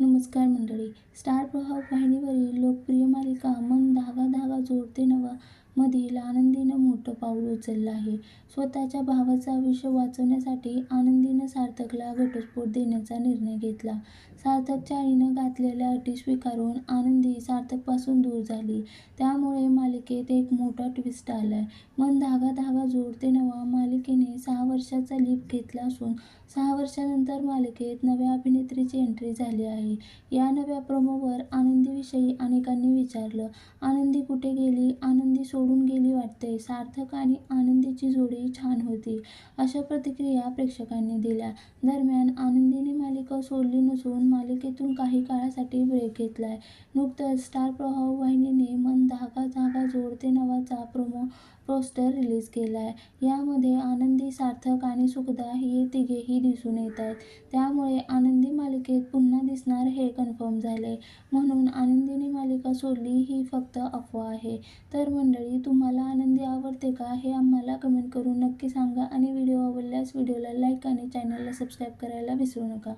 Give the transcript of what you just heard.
नमस्कार मंडळी. स्टार प्रभाव वाहिनीवरील लोकप्रिय मालिका मन धागा धागा जोडते नवा मधील आनंदीनं मोठं पाऊल उचललं आहे. स्वतःच्या भावाचं आयुष्य वाचवण्यासाठी आनंदीनं सार्थकला घटस्फोट देण्याचा निर्णय घेतला. सार्थकच्या आईनं घातलेल्या अटी स्वीकारून आनंदी सार्थकपासून दूर झाली. त्यामुळे मालिकेत एक मोठा ट्विस्ट आलाय. मन धागा धागा जोडते नवा मालिकेने सहा वर्षाचा लीप घेतला असून सहा वर्षांनंतर मालिकेत नव्या अभिनेत्रीची एंट्री झाली आहे. या नव्या प्रोमोवर आनंदीविषयी अनेकांनी विचारलं. आनंदी कुठे गेली? आनंदी सोडून गेली वाटते. सार्थक आणि आनंदीची जोडी छान होती. अशा प्रतिक्रिया प्रेक्षकांनी दिल्या. दरम्यान आनंदीने मालिका सोडली नसून मालिकेतून काही काळासाठी ब्रेक घेतलाय. नुकतंच स्टार प्रवाह वाहिनीने मन धागा धागा जोडते नावाचा प्रोमो पोस्टर रिलीज केलाय. यामध्ये आनंदी सार्थक आणि सुखदा हे तिघेही दिसून येत आहेत त्यामुळे दिसणार हे कन्फर्म झाले म्हणून आनंदीने मालिका सोडली ही फक्त अफवा आहे. तर मंडळी तुम्हाला आनंदी आवडते का हे आम्हाला कमेंट करून नक्की सांगा आणि व्हिडिओ आवडल्यास व्हिडिओला लाईक आणि चॅनलला सबस्क्राईब करायला विसरू नका.